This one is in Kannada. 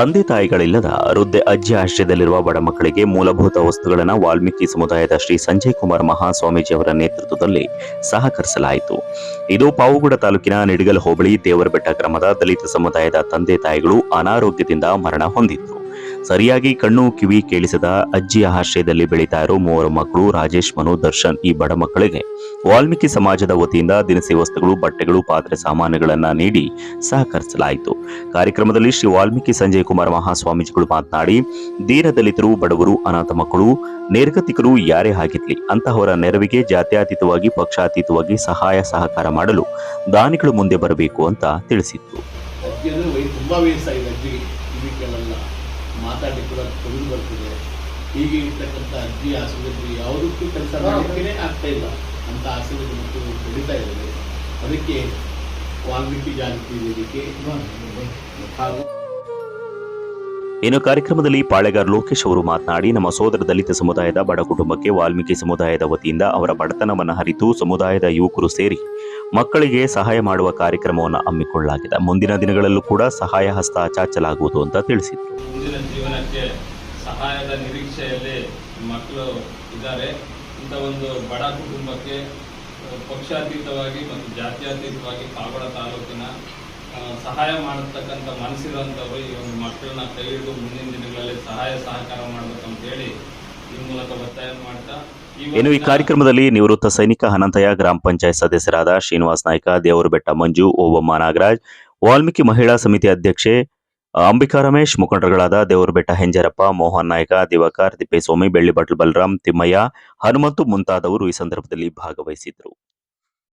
ತಂದೆ ತಾಯಿಗಳಿಲ್ಲದ ವೃದ್ಧೆ ಅಜ್ಜಿ ಆಶ್ರಯದಲ್ಲಿರುವ ಬಡ ಮಕ್ಕಳಿಗೆ ಮೂಲಭೂತ ವಸ್ತುಗಳನ್ನು ವಾಲ್ಮೀಕಿ ಸಮುದಾಯದ ಶ್ರೀ ಸಂಜಯ್ ಕುಮಾರ್ ಮಹಾಸ್ವಾಮೀಜಿ ಅವರ ನೇತೃತ್ವದಲ್ಲಿ ಸಹಕರಿಸಲಾಯಿತು. ಇದು ಪಾವುಗಡ ತಾಲೂಕಿನ ನಿಡಗಲ್ ಹೋಬಳಿ ದೇವರಬೆಟ್ಟ ಗ್ರಾಮದ ದಲಿತ ಸಮುದಾಯದ ತಂದೆ ತಾಯಿಗಳು ಅನಾರೋಗ್ಯದಿಂದ ಮರಣ ಹೊಂದಿತ್ತು ಸರಿಯಾಗಿ ಕಣ್ಣು ಕಿವಿ ಕೇಳಿಸದ ಅಜ್ಜಿಯ ಆಶ್ರಯದಲ್ಲಿ ಬೆಳೀತಾ ಇರೋ ಮೂವರು ಮಕ್ಕಳು ರಾಜೇಶ್, ಮನು, ದರ್ಶನ್ ಈ ಬಡ ಮಕ್ಕಳಿಗೆ ವಾಲ್ಮೀಕಿ ಸಮಾಜದ ವತಿಯಿಂದ ದಿನಸಿ ವಸ್ತುಗಳು ಬಟ್ಟೆಗಳು ಪಾತ್ರೆ ಸಾಮಾನುಗಳನ್ನು ನೀಡಿ ಸಹಕರಿಸಲಾಯಿತು. ಕಾರ್ಯಕ್ರಮದಲ್ಲಿ ಶ್ರೀ ವಾಲ್ಮೀಕಿ ಸಂಜಯ್ ಕುಮಾರ್ ಮಹಾಸ್ವಾಮೀಜಿಗಳು ಮಾತನಾಡಿ ದೀನ ದಲಿತರು ಬಡವರು ಅನಾಥ ಮಕ್ಕಳು ನಿರ್ಗತಿಕರು ಯಾರೇ ಆಗಿರ್ಲಿ ಅಂತಹವರ ನೆರವಿಗೆ ಜಾತ್ಯತೀತವಾಗಿ ಪಕ್ಷಾತೀತವಾಗಿ ಸಹಾಯ ಸಹಕಾರ ಮಾಡಲು ದಾನಿಗಳು ಮುಂದೆ ಬರಬೇಕು ಅಂತ ತಿಳಿಸಿತ್ತು ಮಾತಾಡಿ ಇರ್ತಕ್ಕಂಥ ಅಜ್ಜಿ ಆಸ್ಪತ್ರೆ ಯಾವುದಕ್ಕೂ ಕೆಲಸ ಮಾಡಲಿಕ್ಕೆ ಆಗ್ತಾ ಇಲ್ಲ. ಅಂತ ಆಸ್ಪತ್ರೆ ಮತ್ತು ಬೆಳೀತಾ ಇದ್ದಾರೆ ಅದಕ್ಕೆ ವಾಲ್ಮೀಕಿ ಜಾಗೃತಿ ವೇದಿಕೆ ಹಾಗೂ ಇನ್ನು ಕಾರ್ಯಕ್ರಮದಲ್ಲಿ ಪಾಳೆಗಾರ್ ಲೋಕೇಶ್ ಅವರು ಮಾತನಾಡಿ ನಮ್ಮ ಸೋದರ ದಲಿತ ಸಮುದಾಯದ ಬಡ ಕುಟುಂಬಕ್ಕೆ ವಾಲ್ಮೀಕಿ ಸಮುದಾಯದ ವತಿಯಿಂದ ಅವರ ಬಡತನವನ್ನು ಹರಿತು ಸಮುದಾಯದ ಯುವಕರು ಸೇರಿ ಮಕ್ಕಳಿಗೆ ಸಹಾಯ ಮಾಡುವ ಕಾರ್ಯಕ್ರಮವನ್ನು ಹಮ್ಮಿಕೊಳ್ಳಲಾಗಿದೆ. ಮುಂದಿನ ದಿನಗಳಲ್ಲೂ ಕೂಡ ಸಹಾಯ ಹಸ್ತ ಚಾಚಲಾಗುವುದು ಅಂತ ತಿಳಿಸಿದರು. ಮುಂದಿನ ಜೀವನಕ್ಕೆ ಸಹಾಯದ ನಿರೀಕ್ಷೆಯಲ್ಲಿ ಮಕ್ಕಳು ಇದ್ದಾರೆ. ಇಂಥ ಒಂದು ಬಡ ಕುಟುಂಬಕ್ಕೆ ಪಕ್ಷಾತೀತವಾಗಿ ಮತ್ತು ಜಾತ್ಯಾತೀತವಾಗಿ ಕಾಗಡ ತಾಲೂಕಿನ ಸಹಾಯ ಮಾಡತಕ್ಕಂಥ ಮನಸ್ಸಿರುವಂಥವರು ಈ ಒಂದು ಮಕ್ಕಳನ್ನ ಕೈ ಹಿಡಿದು ಮುಂದಿನ ದಿನಗಳಲ್ಲಿ ಸಹಾಯ ಸಹಕಾರ ಮಾಡಬೇಕಂತೇಳಿ ಈ ಮೂಲಕ ಒತ್ತಾಯ ಮಾಡ್ತಾ ಇನ್ನು ಈ ಕಾರ್ಯಕ್ರಮದಲ್ಲಿ ನಿವೃತ್ತ ಸೈನಿಕ ಹನಂತಯ್ಯ ಗ್ರಾಮ ಪಂಚಾಯತ್ ಸದಸ್ಯರಾದ ಶ್ರೀನಿವಾಸ್ ನಾಯ್ಕ, ದೇವರಬೆಟ್ಟ ಮಂಜು ಓಬಮ್ಮ ನಾಗರಾಜ್, ವಾಲ್ಮೀಕಿ ಮಹಿಳಾ ಸಮಿತಿ ಅಧ್ಯಕ್ಷೆ ಅಂಬಿಕಾ ರಮೇಶ್, ಮುಖಂಡರುಗಳಾದ ದೇವರಬೆಟ್ಟ ಹೆಂಜರಪ್ಪ, ಮೋಹನ್ ನಾಯ್ಕ, ದಿವಾಕರ್, ತಿಪ್ಪೇಸ್ವಾಮಿ, ಬೆಳ್ಳಿಬಟ್ಲು ಬಲರಾಮ್ ತಿಮ್ಮಯ್ಯ, ಹನುಮಂತು ಮುಂತಾದವರು ಈ ಸಂದರ್ಭದಲ್ಲಿ ಭಾಗವಹಿಸಿದ್ರು